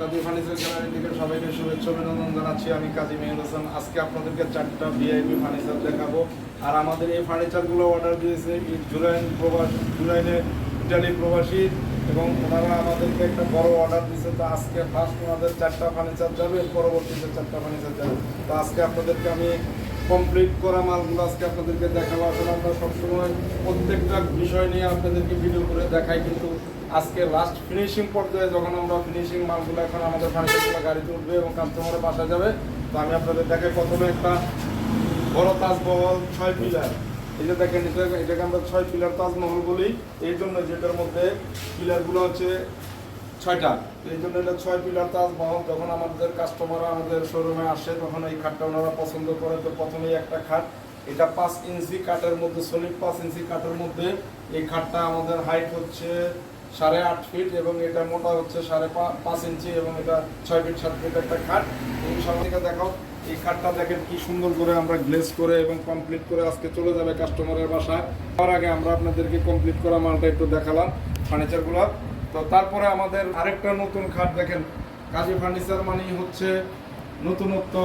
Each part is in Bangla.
কাজী ফার্নিচার গ্যালারি থেকে সবাইকে শুভেচ্ছা, অভিনন্দন জানাচ্ছি। আমি কাজী মেহের হোসেন। আজকে আপনাদেরকে চারটা ভিআইপি ফার্নিচার দেখাবো। আর আমাদের এই ফার্নিচারগুলো অর্ডার দিয়েছে জুলাইন প্রবাস জুলাইনে ইটালি প্রবাসী এবং ওনারা আমাদেরকে একটা বড় অর্ডার দিয়েছে। তো আজকে ফার্স্ট ওনাদের চারটা ফার্নিচার যাবে, পরবর্তীতে চারটা ফার্নিচার যাবে। তো আজকে আপনাদেরকে আমি কমপ্লিট করা মালগুলো আজকে আপনাদেরকে দেখাবো। আসলে আমরা সবসময় প্রত্যেকটা বিষয় নিয়ে আপনাদেরকে ভিডিও করে দেখাই, কিন্তু আজকে লাস্ট ফিনিশিং পর্যায়ে যখন আমরা ফিনিশিং মালগুলো এখন আমাদের ফার্নিচারগুলো গাড়িতে উঠবে এবং কাস্টমারের বাসা যাবে, তো আমি আপনাদের দেখে প্রথমে একটা বড় তাজমহল, ছয় পিলার। এই যে দেখেন, এটা এটাকে আমরা ছয় পিলার তাজমহল বলি। এই জন্য যেটার মধ্যে পিলারগুলো হচ্ছে ছয়টা। এই জন্য এটা ছয় পিলার তাজমহল। যখন আমাদের কাস্টমার আমাদের শোরুমে আসে, তখন এই খাটটা ওনারা পছন্দ করে। তো প্রথমেই একটা খাট। এটা পাঁচ ইঞ্চি কাঠের মধ্যে সলিড পাঁচ ইঞ্চি কাঠের মধ্যে এই খাটটা আমাদের হাইট হচ্ছে সাড়ে আট ফিট এবং এটা মোটা হচ্ছে সাড়ে পাঁচ ইঞ্চি এবং এটা ছয় ফিট সাত ফিট একটা খাট। এই সবাইকে দেখাও। এই খাটটা দেখেন কি সুন্দর করে আমরা গ্লেজ করে এবং কমপ্লিট করে আজকে চলে যাবে কাস্টমারের বাসায়। তার আগে আমরা আপনাদেরকে কমপ্লিট করা মালটা একটু দেখালাম ফার্নিচারগুলো। তো তারপরে আমাদের আরেকটা নতুন খাট দেখেন। কাজী ফার্নিচার মানেই হচ্ছে নতুনত্ব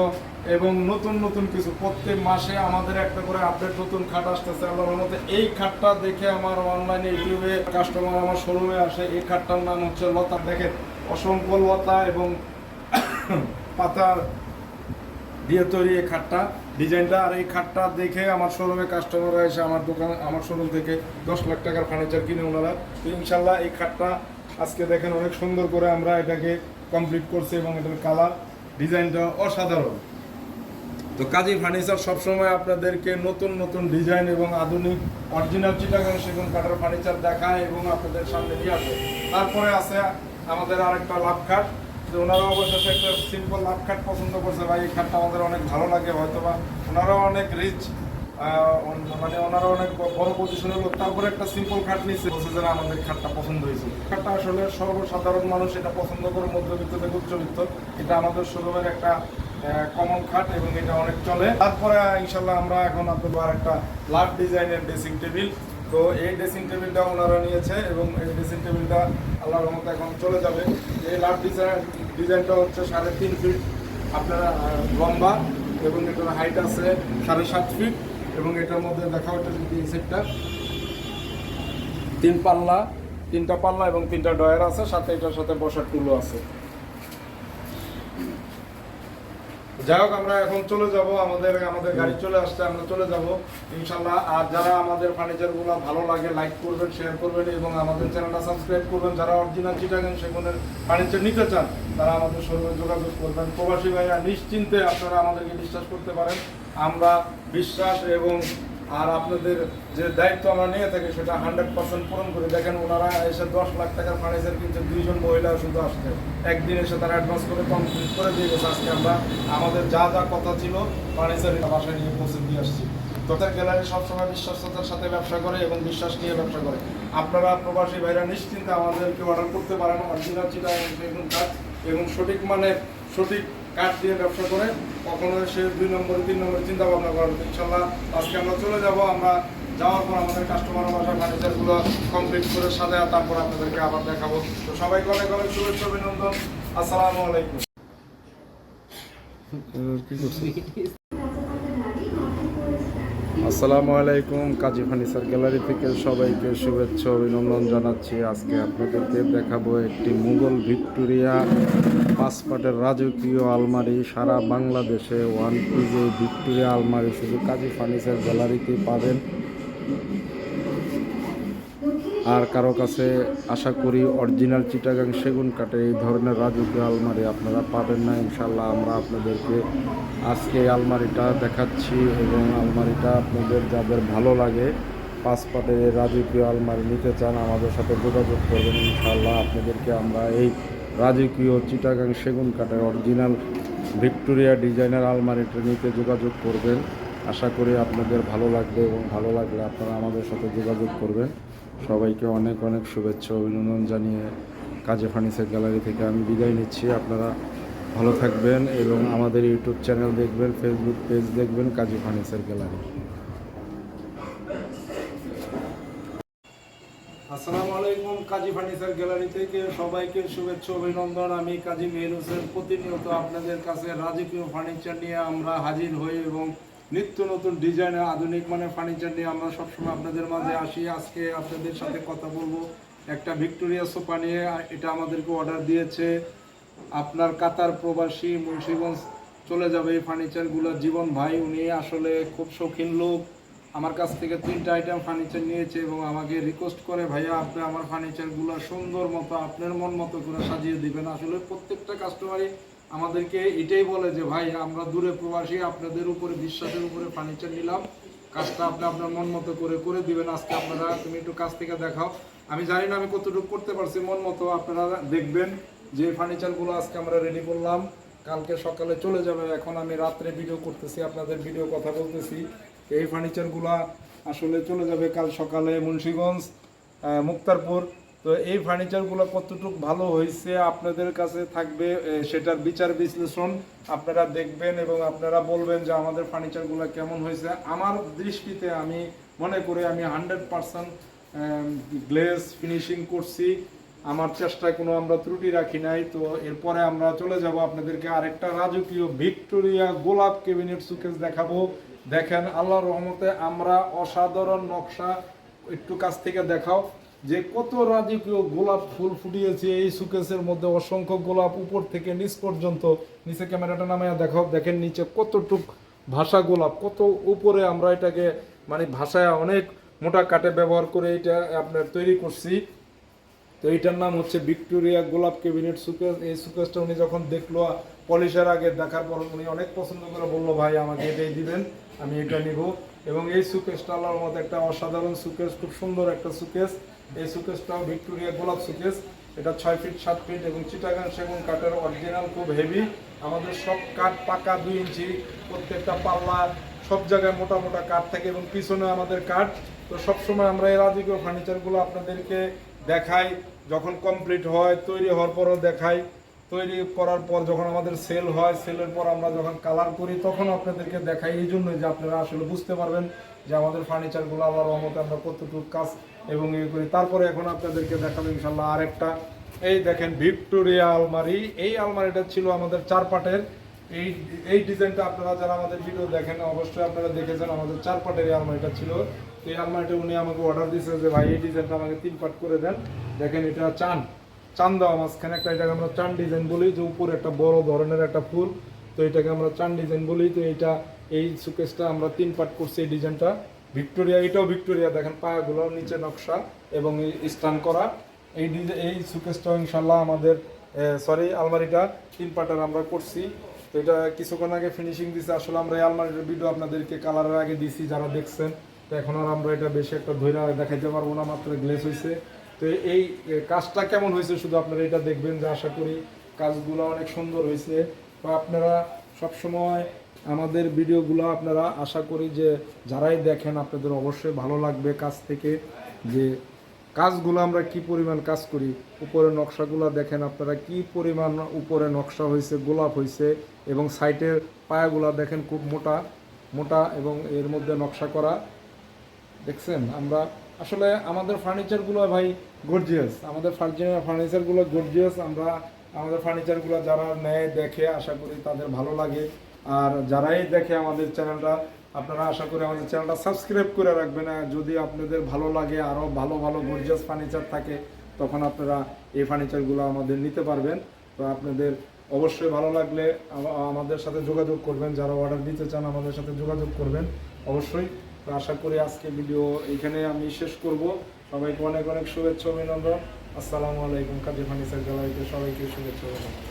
এবং নতুন নতুন কিছু। প্রত্যেক মাসে আমাদের একটা করে আপডেট নতুন খাট আসতেছে। আল্লাহর মধ্যে এই খাটটা দেখে আমার অনলাইনে ইউটিউবে কাস্টমার আমার শোরুমে আসে। এই খাটটার নাম হচ্ছে লতা। দেখেন অসংখ্য লতা এবং পাতার দিয়ে তৈরি এই খাটটা। ডিজাইনটা আর এই খাটটা দেখে আমার শোরুমে কাস্টমাররা এসে আমার দোকান, আমার শোরুম থেকে দশ লাখ টাকার ফার্নিচার কিনে ওনারা। তো ইনশাল্লাহ এই খাটটা আজকে দেখেন অনেক সুন্দর করে আমরা এটাকে কমপ্লিট করছি এবং এটার কালার ডিজাইনটা অসাধারণ। তো কাজী ফার্নিচার সবসময় আপনাদেরকে নতুন নতুন ডিজাইন এবং আধুনিক অরিজিনাল চিটাগাং সেগুন কাটার ফার্নিচার দেখায় এবং আপনাদের সামনে নিয়ে আসে। তারপরে আছে আমাদের আরেকটা লাভ খাট। যে ওনারা অবশ্যই একটা সিম্পল লাভ খাট পছন্দ করছে। ভাই, এই খাটটা আমাদের অনেক ভালো লাগে হয়তো বা ওনারাও অনেক রিচ মানে ওনারা অনেক বড় পজিশনের লোক। তারপরে একটা সিম্পল খাট নিচ্ছে বলছে যে আমাদের খাটটা পছন্দ হয়েছে। খাটটা আসলে সর্বসাধারণ মানুষ এটা পছন্দ করে, মধ্যবিত্ত থেকে উচ্চবিত্ত। এটা আমাদের শোরুমের একটা কমন খাট এবং এটা অনেক চলে। তারপরে ইনশাল্লাহ আমরা এখন আপনাদের আর একটা লাভ ডিজাইনের ড্রেসিং টেবিল তো এই ড্রেসিং টেবিলটা ওনারা নিয়েছে এবং এই ড্রেসিং টেবিলটা আল্লাহর রহমতে এখন চলে যাবে। এই লাভ ডিজাইন ডিজাইনটা হচ্ছে সাড়ে তিন ফিট আপনার লম্বা এবং এটার হাইট আছে সাড়ে সাত ফিট এবং এটার মধ্যে দেখা হচ্ছে এই সেটটা। তিন পাল্লা, তিনটা পাল্লা এবং তিনটা ডয়ার আছে, সাথে এটার সাথে বসার টুলও আছে। যাই হোক, আমরা এখন চলে যাব, আমাদের আমাদের গাড়ি চলে আসছে, আমরা চলে যাব। ইনশাল্লাহ আর যারা আমাদের ফার্নিচারগুলো ভালো লাগে লাইক করবেন শেয়ার করবেন এবং আমাদের চ্যানেলটা সাবস্ক্রাইব করবেন, যারা অরিজিনাল চিটাগান সেগুনের ফার্নিচার নিতে চান, তারা আমাদের সঙ্গে যোগাযোগ করবেন। প্রবাসী ভাইরা নিশ্চিন্তে আপনারা আমাদেরকে বিশ্বাস করতে পারেন। আমরা বিশ্বাস এবং আর আপনাদের যে দায়িত্ব আমরা নিয়ে থাকি সেটা হান্ড্রেড পার্সেন্ট পূরণ করে। দেখেন ওনারা এসে দশ লাখ টাকার ফার্নিচার কিনছে, দুইজন মহিলা শুধু আসছে একদিন এসে তারা অ্যাডভান্স করে কমপ্লিট করে দিয়ে গেছে। আজকে আমরা আমাদের যা যা কথা ছিল ফার্নিচার বাসায় নিয়ে পৌঁছে দিয়ে আসছি। তোদের গ্যালারি সবসময় বিশ্বস্ততার সাথে ব্যবসা করে এবং বিশ্বাস নিয়ে ব্যবসা করে। আপনারা প্রবাসী ভাইরা নিশ্চিন্তে আমাদেরকে অর্ডার করতে পারেন অরিজিনাল চিটা এবং সঠিক মানে সঠিক কাঠ দিয়ে ব্যবসা করে কখনো সে দুই নম্বরে তিন নম্বরে চিন্তা ভাবনা করেন। ইনশাল্লাহ আজকে আমরা চলে যাব আমরা যাওয়ার পর আমাদের কাস্টমার বাসার ফার্নিচারগুলো কমপ্লিট করে সাজায় তারপর আপনাদেরকে আবার দেখাবো। তো সবাইকে অনেক অনেক শুভেচ্ছা অভিনন্দন। আসসালামু আলাইকুম। কি করছি আসসালামু আলাইকুম, কাজী ফার্নিচার গ্যালারি থেকে সবাইকে শুভেচ্ছা, অভিনন্দন জানাচ্ছি। আজকে আপনাদেরকে দেখাবো একটি মুঘল ভিক্টোরিয়া পাসপোর্টের রাজকীয় আলমারি। সারা বাংলাদেশে ওয়ান পিজে ভিক্টোরিয়া আলমারি শুধু কাজী ফার্নিচার গ্যালারিতে পাবেন। আর কারও কাছে আশা করি অরিজিনাল চিটাগাং সেগুন কাঠে এই ধরনের রাজকীয় আলমারি আপনারা পাবেন না ইনশাল্লাহ আমরা আপনাদেরকে আজকে আলমারিটা দেখাচ্ছি এবং আলমারিটা আপনাদের যাদের ভালো লাগে এই রাজকীয় আলমারি নিতে চান, আমাদের সাথে যোগাযোগ করবেন ইনশাল্লাহ আপনাদেরকে আমরা এই রাজকীয় চিটাগাং সেগুন কাঠের অরিজিনাল ভিক্টোরিয়া ডিজাইনার আলমারিটা নিতে যোগাযোগ করবেন। আশা করি আপনাদের ভালো লাগবে এবং ভালো লাগলে আপনারা আমাদের সাথে যোগাযোগ করবেন। সবাইকে অনেক অনেক শুভেচ্ছা, অভিনন্দন জানিয়ে কাজে ফার্নিচার গ্যালারি থেকে আমি বিদায় নিচ্ছি। আপনারা ভালো থাকবেন এবং আমাদের ইউটিউব চ্যানেল দেখবেন, ফেসবুক পেজ দেখবেন কাজী ফার্নিচার গ্যালারি। আসসালামু আলাইকুম কাজী ফার্নিচার গ্যালারি থেকে সবাইকে শুভেচ্ছা, অভিনন্দন। আমি কাজী মেহের হোসেন প্রতিনিয়ত আপনাদের কাছে রাজকীয় ফার্নিচার নিয়ে আমরা হাজির হই এবং নিত্য নতুন ডিজাইনের আধুনিক মানের ফার্নিচার নিয়ে আমরা সবসময় আপনাদের মাঝে আসি। আজকে আপনাদের সাথে কথা বলব একটা ভিক্টোরিয়া সোফা নিয়ে। এটা আমাদেরকে অর্ডার দিয়েছে আপনার কাতার প্রবাসী মুন্সিগঞ্জ। চলে যাবে এই ফার্নিচারগুলো জীবন ভাই, উনি আসলে খুব শৌখিন লোক। আমার কাছ থেকে তিনটা আইটেম ফার্নিচার নিয়েছে এবং আমাকে রিকোয়েস্ট করে, ভাইয়া, আপনি আমার ফার্নিচারগুলো সুন্দর মতো, আপনার মন মতো করে সাজিয়ে দিবেন। আসলে প্রত্যেকটা কাস্টমারই আমাদেরকে এটাই বলে যে, ভাই, আমরা দূরে প্রবাসী, আপনাদের উপরে, বিশ্বাসের উপরে ফার্নিচার নিলাম। কাজটা আপনি আপনার মন মতো করে করে দিবেন। আজকে আপনারা, তুমি একটু কাজ থেকে দেখাও। আমি জানি না আমি কতটুকু করতে পারছি, মন মতো আপনারা দেখবেন যে ফার্নিচারগুলো আজকে আমরা রেডি করলাম। কালকে সকালে চলে যাবে। এখন আমি রাত্রে ভিডিও করতেছি, আপনাদের ভিডিও কথা বলতেছি। এই ফার্নিচারগুলো আসলে চলে যাবে কাল সকালে মুন্সিগঞ্জ মুক্তারপুর। তো এই ফার্নিচারগুলো কতটুকু ভালো হয়েছে আপনাদের কাছে থাকবে সেটার বিচার বিশ্লেষণ আপনারা দেখবেন এবং আপনারা বলবেন যে আমাদের ফার্নিচারগুলো কেমন হয়েছে। আমার দৃষ্টিতে আমি মনে করি আমি হান্ড্রেড পারসেন্ট গ্লেজ ফিনিশিং করছি। আমার চেষ্টায় কোনো আমরা ত্রুটি রাখি নাই। তো এরপরে আমরা চলে যাব আপনাদেরকে আরেকটা রাজকীয় ভিক্টোরিয়া গোলাপ কেবিনেট সুকেস দেখাবো। দেখেন, আল্লাহর রহমতে আমরা অসাধারণ নকশা একটু কাছ থেকে দেখাও। যে কত রাজকীয় গোলাপ ফুল ফুটিয়েছে, এই সুকেসের মধ্যে অসংখ্য গোলাপ উপর থেকে নিচ পর্যন্ত। নিচে ক্যামেরাটা নামায় দেখাও দেখেন নিচে কতটুক ভাষা গোলাপ, কত উপরে আমরা এটাকে মানে ভাষায় অনেক মোটা কাটে ব্যবহার করে এটা আপনার তৈরি করছি। তো এইটার নাম হচ্ছে ভিক্টোরিয়া গোলাপ ক্যাবিনেট সুকেস। এই সুকেসটা উনি যখন দেখল, পলিশের আগে দেখার পর উনি অনেক পছন্দ করে বলল, ভাই, আমাকে এটাই দিবেন, আমি এটা নিব। এবং এই সুকেসটা আল্লাহর মতো একটা অসাধারণ সুকেস, খুব সুন্দর একটা সুকেস। এই সুকেসটাও ভিক্টোরিয়া গোলাপ সুকেস এটা ছয় ফিট সাত ফিট এবং চিটাগান সেগুন কাঠের অরিজিনাল খুব হেভি আমাদের সব কাঠ পাকা দুই ইঞ্চি। প্রত্যেকটা পাল্লা সব জায়গায় মোটা মোটা কাঠ থাকে এবং পিছনে আমাদের কাঠ। তো সবসময় আমরা এই রাজকীয় ফার্নিচারগুলো আপনাদেরকে দেখাই। যখন কমপ্লিট হয়, তৈরি হওয়ার পরও দেখাই। তৈরি করার পর যখন আমাদের সেল হয় সেলের পর আমরা যখন কালার করি, তখন আপনাদেরকে দেখাই। এই জন্যই যে আপনারা আসলে বুঝতে পারবেন যে আমাদের ফার্নিচারগুলো আল্লাহর রহমতে আমরা কতটুকু কাজ এবং ইয়ে করি। তারপরে এখন আপনাদেরকে দেখাবো ইনশাল্লাহ আরেকটা। এই দেখেন ভিক্টোরিয়া আলমারি। এই আলমারিটা ছিল আমাদের চার পাটের এই এই ডিজাইনটা আপনারা যারা আমাদের ভিডিও দেখেন, অবশ্যই আপনারা দেখেছেন আমাদের চার পাটের এই আলমারিটা ছিল। এই আলমারিটা উনি আমাকে অর্ডার দিয়েছে যে, ভাই, এই ডিজাইনটা আমাকে তিন পাট করে দেন। দেখেন এটা চান। চান দেওয়া মাঝখানে একটা, এটাকে আমরা চান ডিজাইন বলি, যে উপরে একটা বড় ধরনের একটা ফুল। তো এটাকে আমরা চান ডিজাইন বলি। তো এইটা, এই সুকেসটা আমরা তিন পার্ট করছি এই ডিজাইনটা। ভিক্টোরিয়া, এটাও ভিক্টোরিয়া, দেখেন পায়াগুলো, নিচে নকশা এবং স্টান করা। এই ডিজাইন এই সুকেসটাও ইনশাল্লাহ আমাদের সরি আলমারিটা তিন পাটার আমরা করছি। তো এটা কিছুক্ষণ আগে ফিনিশিং দিছে। আসলে আমরা এই আলমারিটার ভিডিও আপনাদেরকে কালারের আগে দিছি, যারা দেখছেন। তো এখন আর আমরা এটা বেশি একটা ধৈর্য দেখাইতে পারব না, মাত্র গ্লেস হয়েছে তো এই কাজটা কেমন হয়েছে? শুধু আপনারা এটা দেখবেন যে আশা করি কাজগুলো অনেক সুন্দর হয়েছে। তো আপনারা সবসময় আমাদের ভিডিওগুলো আপনারা আশা করি যে যারাই দেখেন আপনাদের অবশ্যই ভালো লাগবে কাজ থেকে, যে কাজগুলো আমরা কি পরিমাণ কাজ করি, উপরে নকশাগুলো দেখেন আপনারা কি পরিমাণ উপরে নকশা হয়েছে, গোলাপ হয়েছে এবং সাইটের পায়াগুলো দেখেন খুব মোটা মোটা এবং এর মধ্যে নকশা করা। দেখছেন? আমরা আসলে আমাদের ফার্নিচারগুলো ভাই গর্জিয়াস আমাদের ফার্নিচারগুলো গর্জিয়াস আমরা আমাদের ফার্নিচারগুলো যারা নেয়, দেখে আশা করি তাদের ভালো লাগে। আর যারাই দেখে আমাদের চ্যানেলটা আপনারা আশা করি আমাদের চ্যানেলটা সাবস্ক্রাইব করে রাখবেন। যদি আপনাদের ভালো লাগে আরও ভালো ভালো গর্জিয়াস ফার্নিচার থাকে, তখন আপনারা এই ফার্নিচারগুলো আমাদের নিতে পারবেন। তো আপনাদের অবশ্যই ভালো লাগলে আমাদের সাথে যোগাযোগ করবেন। যারা অর্ডার দিতে চান, আমাদের সাথে যোগাযোগ করবেন। অবশ্যই তো আশা করি আজকে ভিডিও এখানে আমি শেষ করব। সবাইকে অনেক অনেক শুভেচ্ছা, অভিনন্দন। আসসালামু আলাইকুম, কাজী ফার্নিচার গ্যালারিতে সবাইকে শুভেচ্ছা, অভিনন্দন।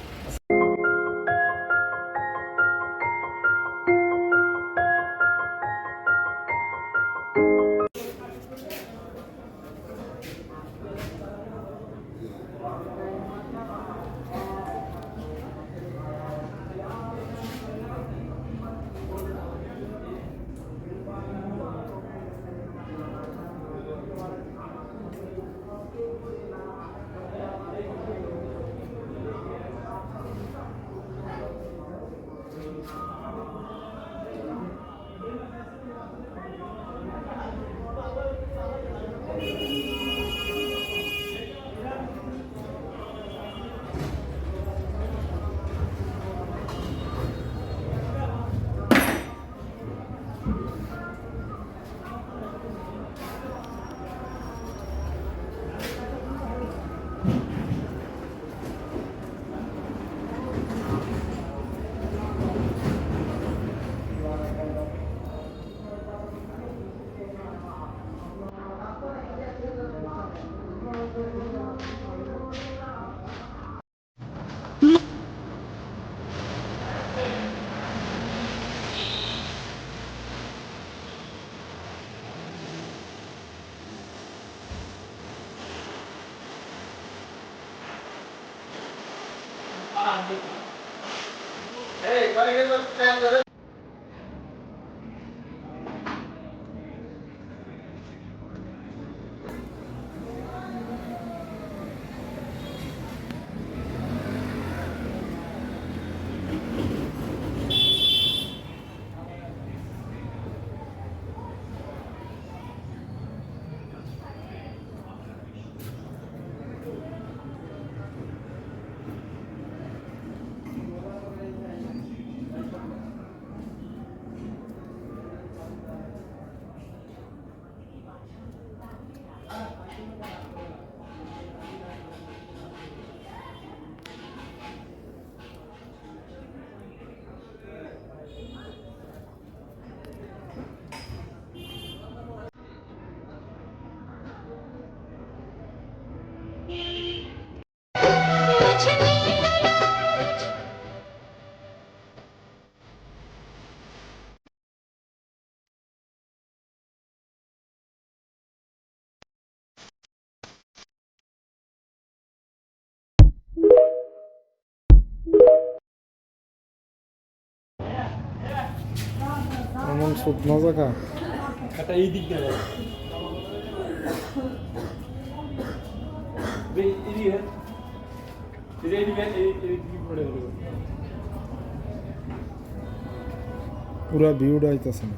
এমন শুকনো জায়গা একটা এই দিক দিয়ে যাবে। এই এদিকে এই যে এইদিকে এই এই দিকে পড়ে গেল পুরা ভিউটা আইতেছে না